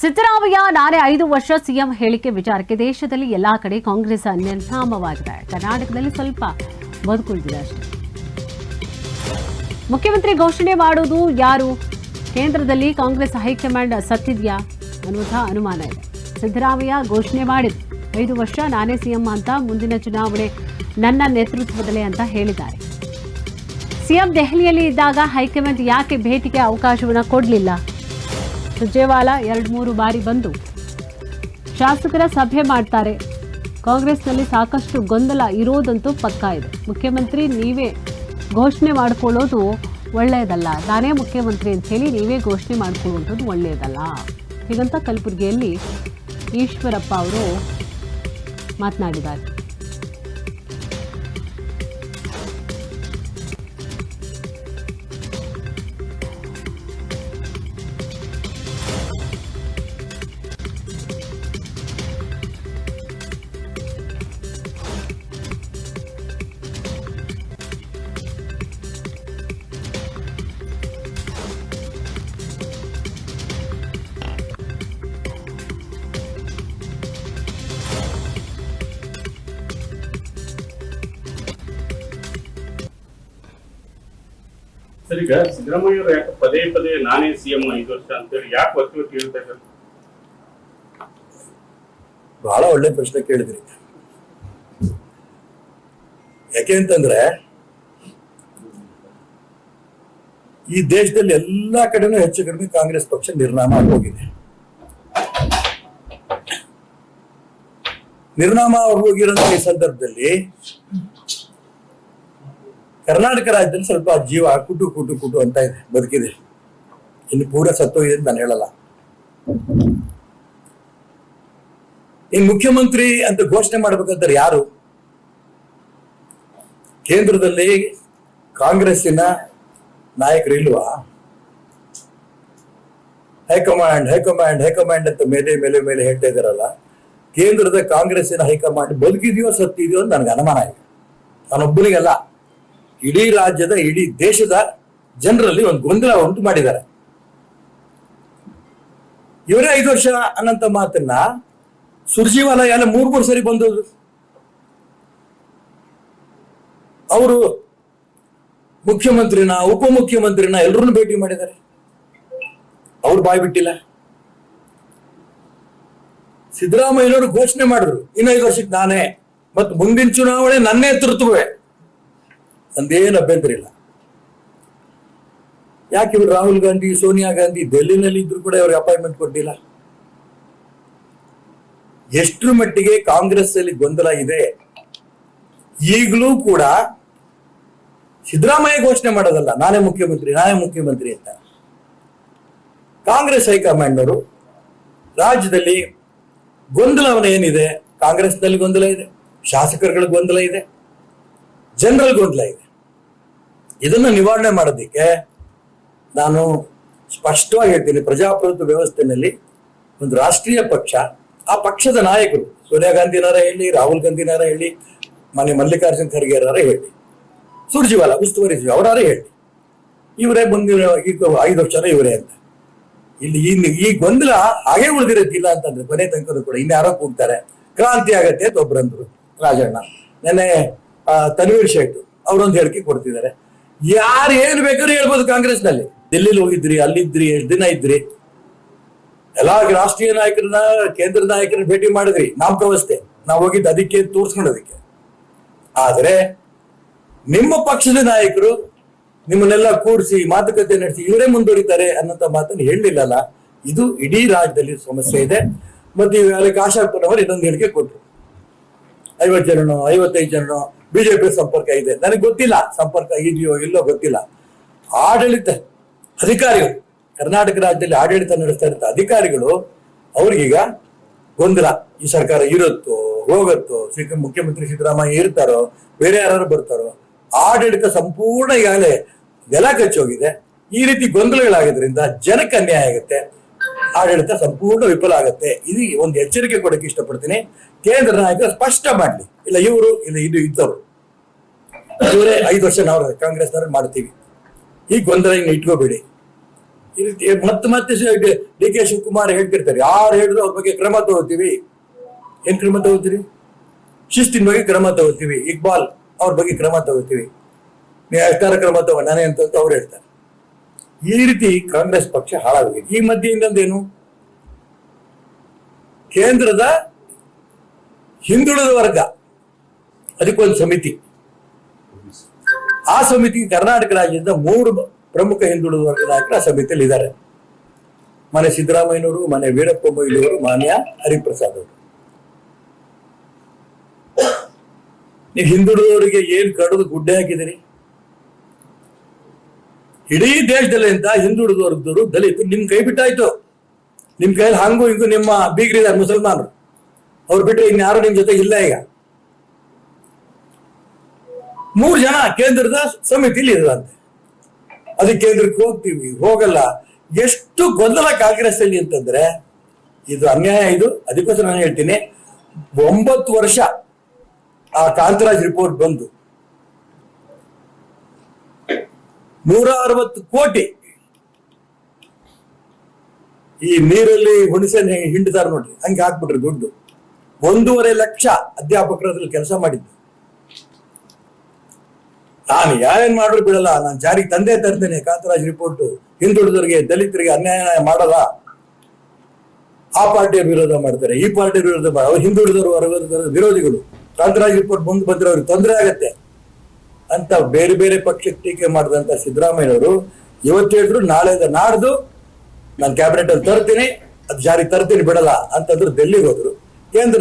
ಸಿದ್ದರಾಮಯ್ಯ ನಾಳೆ ಐದು ವರ್ಷ ಸಿಎಂ ಹೇಳಿಕೆ ವಿಚಾರಕ್ಕೆ ದೇಶದಲ್ಲಿ ಎಲ್ಲಾ ಕಡೆ ಕಾಂಗ್ರೆಸ್ ನಿರ್ನಾಮವಾಗಿದೆ ಕರ್ನಾಟಕದಲ್ಲಿ ಸ್ವಲ್ಪ ಬದುಕುಳಿದಿದೆ ಅಷ್ಟೇ. ಮುಖ್ಯಮಂತ್ರಿ ಘೋಷಣೆ ಮಾಡುವುದು ಯಾರು? ಕೇಂದ್ರದಲ್ಲಿ ಕಾಂಗ್ರೆಸ್ ಹೈಕಮಾಂಡ್ ಸತ್ತಿದೆಯಾ ಅನ್ನುವಂಥ ಅನುಮಾನ ಇದೆ. ಸಿದ್ದರಾಮಯ್ಯ ಘೋಷಣೆ ಮಾಡಿದ್ರು. ಐದು ವರ್ಷ ನಾನೇ ಸಿಎಂ ಅಂತ ಮುಂದಿನ ಚುನಾವಣೆ ನನ್ನ ನೇತೃತ್ವದಲ್ಲೇ ಅಂತ ಹೇಳಿದ್ದಾರೆ. ಸಿಎಂ ದೆಹಲಿಯಲ್ಲಿ ಇದ್ದಾಗ ಹೈಕಮಾಂಡ್ ಯಾಕೆ ಭೇಟಿಗೆ ಅವಕಾಶವನ್ನು ಕೊಡಲಿಲ್ಲ? ಸುರ್ಜೇವಾಲಾ ಎರಡು ಮೂರು ಬಾರಿ ಬಂದು ಶಾಸಕರ ಸಭೆ ಮಾಡ್ತಾರೆ. ಕಾಂಗ್ರೆಸ್ನಲ್ಲಿ ಸಾಕಷ್ಟು ಗೊಂದಲ ಇರೋದಂತೂ ಪಕ್ಕಾ ಇದೆ. ಮುಖ್ಯಮಂತ್ರಿ ನೀವೇ ಘೋಷಣೆ ಮಾಡ್ಕೊಳ್ಳೋದು ಒಳ್ಳೆಯದಲ್ಲ. ನಾನೇ ಮುಖ್ಯಮಂತ್ರಿ ಅಂತ ಹೇಳಿ ನೀವೇ ಘೋಷಣೆ ಮಾಡ್ಕೊಳ್ಳುವಂಥದ್ದು ಒಳ್ಳೆಯದಲ್ಲ. ಹೀಗಂತ ಕಲಬುರಗಿಯಲ್ಲಿ ಈಶ್ವರಪ್ಪ ಅವರು ಮಾತನಾಡಿದ್ದಾರೆ. ಸರ್ ಈಗ ಸಿದ್ದರಾಮಯ್ಯ ಅವರು ಯಾಕೆ ಪದೇ ಪದೇ ನಾನೇ ಸಿಎಂ ಐದು ವರ್ಷ ಅಂತೇಳಿ ಯಾಕೆ ಒತ್ತಿ ಒತ್ತಿ ಇದ್ದಾರೆ? ಬಹಳ ಒಳ್ಳೆ ಪ್ರಶ್ನೆ ಕೇಳಿದ್ರಿ. ಯಾಕೆ ಅಂತಂದ್ರೆ, ಈ ದೇಶದಲ್ಲಿ ಎಲ್ಲಾ ಕಡೆನೂ ಹೆಚ್ಚು ಕಡಿಮೆ ಕಾಂಗ್ರೆಸ್ ಪಕ್ಷ ನಿರ್ನಾಮ ಆಗೋಗಿದೆ. ನಿರ್ನಾಮ ಆಗೋಗಿರೋ ಈ ಸಂದರ್ಭದಲ್ಲಿ ಕರ್ನಾಟಕ ರಾಜ್ಯದಲ್ಲಿ ಸ್ವಲ್ಪ ಜೀವ ಕುಟು ಕುಟು ಕುಟು ಅಂತ ಇದೆ ಬದುಕಿದೆ. ಇನ್ನು ಪೂರ ಸತ್ತೋಗಿದೆ ಅಂತ ನಾನು ಹೇಳಲ್ಲ. ಈ ಮುಖ್ಯಮಂತ್ರಿ ಅಂತ ಘೋಷಣೆ ಮಾಡ್ಬೇಕಂತಾರೆ ಯಾರು? ಕೇಂದ್ರದಲ್ಲಿ ಕಾಂಗ್ರೆಸ್ಸಿನ ನಾಯಕರು ಇಲ್ವಾ? ಹೈಕಮಾಂಡ್ ಹೈಕಮಾಂಡ್ ಹೈಕಮಾಂಡ್ ಅಂತ ಮೇಲೆ ಮೇಲೆ ಮೇಲೆ ಹೇಳ್ತಾ ಇದಾರಲ್ಲ ಕೇಂದ್ರದ ಕಾಂಗ್ರೆಸ್ಸಿನ ಹೈಕಮಾಂಡ್ ಬದುಕಿದೆಯೋ ಸತ್ತಿದೆಯೋ ಅಂತ ನನಗೆ ಅನುಮಾನ ಇದೆ. ನಾನೊಬ್ಬನಿಗಲ್ಲ. ಇಡೀ ರಾಜ್ಯದ, ಇಡೀ ದೇಶದ ಜನರಲ್ಲಿ ಒಂದು ಗೊಂದಲ ಉಂಟು ಮಾಡಿದ್ದಾರೆ. ಇವರೇ ಐದು ವರ್ಷ ಅನ್ನಂತ ಮಾತನ್ನ ಸುರ್ಜಿವಾಲ ಎಲ್ಲ ಮೂರ್ ಮೂರು ಸರಿ ಬಂದೋದು ಅವರು ಮುಖ್ಯಮಂತ್ರಿನ, ಉಪಮುಖ್ಯಮಂತ್ರಿನ ಎಲ್ಲರನ್ನು ಭೇಟಿ ಮಾಡಿದ್ದಾರೆ. ಅವ್ರು ಬಾಯ್ ಬಿಟ್ಟಿಲ್ಲ. ಸಿದ್ದರಾಮಯ್ಯನವರು ಘೋಷಣೆ ಮಾಡಿದ್ರು ಇನ್ನೈದು ವರ್ಷಕ್ಕೆ ನಾನೇ, ಮತ್ತು ಮುಂದಿನ ಚುನಾವಣೆ ನನ್ನೇ ನೇತೃತ್ವವೇ ನಂದೇನು ಅಭ್ಯಂತರ ಇಲ್ಲ ಯಾಕೆ ಇವರು ರಾಹುಲ್ ಗಾಂಧಿ, ಸೋನಿಯಾ ಗಾಂಧಿ ಡೆಲ್ಲಿನಲ್ಲಿ ಇದ್ರು ಕೂಡ ಅವ್ರಿಗೆ ಅಪಾಯಿಂಟ್ಮೆಂಟ್ ಕೊಟ್ಟಿಲ್ಲ? ಎಷ್ಟರ ಮಟ್ಟಿಗೆ ಕಾಂಗ್ರೆಸ್ ಅಲ್ಲಿ ಗೊಂದಲ ಇದೆ? ಈಗಲೂ ಕೂಡ ಸಿದ್ದರಾಮಯ್ಯ ಘೋಷಣೆ ಮಾಡೋದಲ್ಲ, ನಾನೇ ಮುಖ್ಯಮಂತ್ರಿ ನಾನೇ ಮುಖ್ಯಮಂತ್ರಿ ಅಂತ. ಕಾಂಗ್ರೆಸ್ ಹೈಕಮಾಂಡ್ ಅವರು ರಾಜ್ಯದಲ್ಲಿ ಗೊಂದಲವನ ಏನಿದೆ? ಕಾಂಗ್ರೆಸ್ನಲ್ಲಿ ಗೊಂದಲ ಇದೆ, ಶಾಸಕರುಗಳ ಗೊಂದಲ ಇದೆ, ಜನರಲ್ ಗೊಂದಲ ಇದೆ. ಇದನ್ನು ನಿವಾರಣೆ ಮಾಡೋದಕ್ಕೆ ನಾನು ಸ್ಪಷ್ಟವಾಗಿ ಹೇಳ್ತೀನಿ. ಪ್ರಜಾಪ್ರಭುತ್ವ ವ್ಯವಸ್ಥೆಯಲ್ಲಿ ಒಂದು ರಾಷ್ಟ್ರೀಯ ಪಕ್ಷ, ಆ ಪಕ್ಷದ ನಾಯಕರು, ಸೋನಿಯಾ ಗಾಂಧಿನಾರ ಹೇಳಿ, ರಾಹುಲ್ ಗಾಂಧಿನಾರ ಹೇಳಿ ಮನೆ ಮಲ್ಲಿಕಾರ್ಜುನ್ ಖರ್ಗೆರಾರ ಹೇಳಿ ಸುರ್ಜಿವಾಲ, ಉಸ್ತುವಾರಿ ಅವರಾರೇ ಹೇಳಿ ಇವರೇ ಬಂದಿರೋ ಐದು ವರ್ಷ ಇವರೇ ಅಂತ. ಇಲ್ಲಿ ಇನ್ನು ಈ ಗೊಂದಲ ಹಾಗೆ ಉಳಿದಿರತ್ತಿಲ್ಲ ಅಂತಂದ್ರೆ ಕೊನೆ ತನಕ ಕೂಡ ಇನ್ಯಾರೋ ಕೂಗ್ತಾರೆ. ಕ್ರಾಂತಿ ಆಗತ್ತೆ ಅಂತ ಒಬ್ರಂದ್ರು ರಾಜಣ್ಣ, ನೆನ್ನೆ ತನ್ವೀರ್ ಶೇಟ್ ಅವರೊಂದು ಹೇಳಿಕೆ ಕೊಡ್ತಿದ್ದಾರೆ. ಯಾರು ಏನ್ ಬೇಕಾದ್ರೂ ಹೇಳ್ಬೋದು ಕಾಂಗ್ರೆಸ್ನಲ್ಲಿ ದಿಲ್ಲಿಲಿ ಹೋಗಿದ್ರಿ, ಅಲ್ಲಿದ್ರಿ, ಎಷ್ಟು ದಿನ ಇದ್ರಿ? ಎಲ್ಲಾ ರಾಷ್ಟ್ರೀಯ ನಾಯಕರನ್ನ, ಕೇಂದ್ರ ನಾಯಕರನ್ನ ಭೇಟಿ ಮಾಡಿದ್ರಿ. ನಾಮಕಾವಸ್ಥೆ ನಾವು ಹೋಗಿದ್ದು ಅದಕ್ಕೆ ತೋರಿಸ್ಕೊಂಡೋದಕ್ಕೆ. ಆದ್ರೆ ನಿಮ್ಮ ಪಕ್ಷದ ನಾಯಕರು ನಿಮ್ಮನ್ನೆಲ್ಲ ಕೂಡಿಸಿ, ಮಾತುಕತೆ ನಡೆಸಿ, ಇವರೇ ಮುಂದುವರಿತಾರೆ ಅನ್ನೋಂಥ ಮಾತನ್ನು ಹೇಳಲಿಲ್ಲಲ್ಲ. ಇದು ಇಡೀ ರಾಜ್ಯದಲ್ಲಿ ಸಮಸ್ಯೆ ಇದೆ. ಮತ್ತೆ ಇವಾಗ ಅವರು ಇನ್ನೊಂದು ಹೇಳಿಕೆ ಕೊಟ್ಟರು ಐವತ್ತು ಜನನೋ, ಐವತ್ತೈದು ಜನನೋ ಬಿಜೆಪಿ ಸಂಪರ್ಕ ಇದೆ. ನನಗೆ ಗೊತ್ತಿಲ್ಲ ಸಂಪರ್ಕ ಇದೆಯೋ ಇಲ್ಲೋ ಗೊತ್ತಿಲ್ಲ. ಆಡಳಿತ ಅಧಿಕಾರಿಗಳು, ಕರ್ನಾಟಕ ರಾಜ್ಯದಲ್ಲಿ ಆಡಳಿತ ನಡೆಸ್ತಾ ಇರುತ್ತೆ ಅಧಿಕಾರಿಗಳು, ಅವ್ರಿಗೀಗ ಗೊಂದಲ. ಈ ಸರ್ಕಾರ ಇರುತ್ತೋ, ಹೋಗುತ್ತೋ ಮುಖ್ಯಮಂತ್ರಿ ಸಿದ್ದರಾಮಯ್ಯ ಇರ್ತಾರೋ, ಬೇರೆ ಯಾರು ಬರ್ತಾರೋ, ಆಡಳಿತ ಸಂಪೂರ್ಣ ಈಗಾಗಲೇ ನೆಲ ಕಚ್ಚೋಗಿದೆ ಈ ರೀತಿ ಗೊಂದಲಗಳಾಗೋದ್ರಿಂದ ಜನಕ್ಕೆ ಅನ್ಯಾಯ ಆಗುತ್ತೆ. ಆಡಳಿತ ಸಂಪೂರ್ಣ ವಿಫಲ ಆಗುತ್ತೆ. ಇದು ಒಂದು ಎಚ್ಚರಿಕೆ ಕೊಡಕ್ಕೆ ಇಷ್ಟಪಡ್ತೀನಿ. ಕೇಂದ್ರ ನಾಯಕರು ಸ್ಪಷ್ಟ ಮಾಡ್ಲಿ. ಇಲ್ಲ, ಇವರು, ಇಲ್ಲ, ಇದು ಇದ್ದವರು. ಇವರೇ ಐದು ವರ್ಷ ನಾವು ಕಾಂಗ್ರೆಸ್ನವ್ರು ಮಾಡ್ತೀವಿ. ಈ ಗೊಂದಲ ಇಟ್ಕೋಬೇಡಿ. ಮತ್ತೆ ಮತ್ತೆ ಡಿ ಕೆ ಶಿವಕುಮಾರ್ ಹೇಳ್ತಿರ್ತಾರೆ. ಯಾರು ಹೇಳಿದ್ರು ಅವ್ರ ಬಗ್ಗೆ ಕ್ರಮ ತಗೋತೀವಿ. ಏನ್ ಕ್ರಮ ತಗೋತೀರಿ? ಶಿಸ್ತಿನ ಬಗ್ಗೆ ಕ್ರಮ ತಗೋತೀವಿ. ಇಕ್ಬಾಲ್ ಅವ್ರ ಬಗ್ಗೆ ಕ್ರಮ ತಗೋತೀವಿ. ನೀವು ಎಷ್ಟಾರ ಕ್ರಮ ತಗೋ, ನಾನೇ ಅಂತ ಅವ್ರು ಹೇಳ್ತಾರೆ. ಈ ರೀತಿ ಕಾಂಗ್ರೆಸ್ ಪಕ್ಷ ಹಾಳಾಗಿದೆ ಈ ಮಧ್ಯೆ ಇನ್ನೊಂದೇನು? ಕೇಂದ್ರದ ಹಿಂದುಳಿದ ವರ್ಗ. ಅದಕ್ಕೊಂದು ಸಮಿತಿ. ಆ ಸಮಿತಿ ಕರ್ನಾಟಕ ರಾಜ್ಯದ ಮೂರು ಪ್ರಮುಖ ಹಿಂದುಳಿದ ವರ್ಗದ ಆ ಸಮಿತಿಯಲ್ಲಿ ಇದ್ದಾರೆ. ಮನೆ ಸಿದ್ದರಾಮಯ್ಯನವರು, ಮನೆ ವೀರಪ್ಪ ಮೊಯ್ಲಿಯವರು ಮಾನ್ಯ ಹರಿಪ್ರಸಾದ್ ಅವರು. ನೀವು ಹಿಂದುಳಿದವರಿಗೆ ಏನ್ ಕಡಿದು ಗುಡ್ಡೆ ಹಾಕಿದಿರಿ ಇಡೀ ದೇಶದಲ್ಲಿ ಅಂತ ಹಿಂದುಳಿದ ದಲಿತ ದಲಿತರು ನಿಮ್ ಕೈ ಬಿಟ್ಟಾಯ್ತು. ನಿಮ್ ಕೈಯಲ್ಲಿ ಹಂಗು ಹಿಂಗು ನಿಮ್ಮ ಬೀಗರಿದ್ದಾರೆ ಮುಸಲ್ಮಾನರು. ಅವ್ರು ಬಿಟ್ರೆ ಇನ್ಯಾರು ನಿಮ್ ಜೊತೆ ಇಲ್ಲ ಈಗ. ಮೂರು ಜನ ಕೇಂದ್ರದ ಸಮಿತಿಲಿ ಇದ್ರಂತೆ ಅದಕ್ಕೆ ಕೇಂದ್ರಕ್ಕೆ ಹೋಗ್ತೀವಿ. ಹೋಗಲ್ಲ. ಎಷ್ಟು ಗೊಂದಲ ಕಾಂಗ್ರೆಸ್ ಅಲ್ಲಿ ಅಂತಂದ್ರೆ ಇದು ಅನ್ಯಾಯ ಇದು. ಅದಕ್ಕೋಸ್ಕರ ನಾನು ಹೇಳ್ತೀನಿ. ಒಂಬತ್ತು ವರ್ಷ ಆ ಕಾಂತರಾಜ್ ರಿಪೋರ್ಟ್ ಬಂದು ನೂರ ಅರವತ್ತು ಕೋಟಿ. ಈ ನೀರಲ್ಲಿ ಹುಣಸೆ ಹಿಂಡಿದಾರೆ ನೋಡ್ರಿ, ಹಂಗೆ ಹಾಕ್ಬಿಟ್ರಿ ದುಡ್ಡು. ಒಂದೂವರೆ ಲಕ್ಷ ಅಧ್ಯಾಪಕರಲ್ಲಿ ಕೆಲಸ ಮಾಡಿದ್ದು. ನಾನು ಯಾರೇನ್ ಮಾಡ್ರು ಬಿಡಲ್ಲ, ನಾನು ಜಾರಿಗೆ ತಂದೆ ತರ್ತೇನೆ, ಕಾಂತರಾಜ್ ರಿಪೋರ್ಟ್. ಹಿಂದುಳಿದವರಿಗೆ, ದಲಿತರಿಗೆ ಅನ್ಯಾಯ ಮಾಡಲ್ಲ. ಆ ಪಾರ್ಟಿಯ ವಿರೋಧ ಮಾಡ್ತಾರೆ, ಈ ಪಾರ್ಟಿಯ ವಿರೋಧ ಅವ್ರು ಹಿಂದುಳಿದವರು ವಿರೋಧಿಗಳು. ಕಾಂತರಾಜ್ ರಿಪೋರ್ಟ್ ಮುಂದೆ ಬಂದ್ರೆ ಅವ್ರಿಗೆ ತೊಂದರೆ ಆಗತ್ತೆ. ಅಂತ ಬೇರೆ ಬೇರೆ ಪಕ್ಷಕ್ಕೆ ಟೀಕೆ ಮಾಡಿದಂತ ಸಿದ್ದರಾಮಯ್ಯನವರು ಇವತ್ತು ಹೇಳಿದ್ರು, ನಾಳೆ ನಾಡ್ದು ನಾನು ಕ್ಯಾಬಿನೆಟ್ ಅಲ್ಲಿ ತರ್ತೀನಿ, ಅದು ಜಾರಿ ತರ್ತೀನಿ, ಬಿಡಲ್ಲ ಅಂತಂದ್ರು ಡೆಲ್ಲಿಗೆ ಹೋದ್ರು. ಕೇಂದ್ರ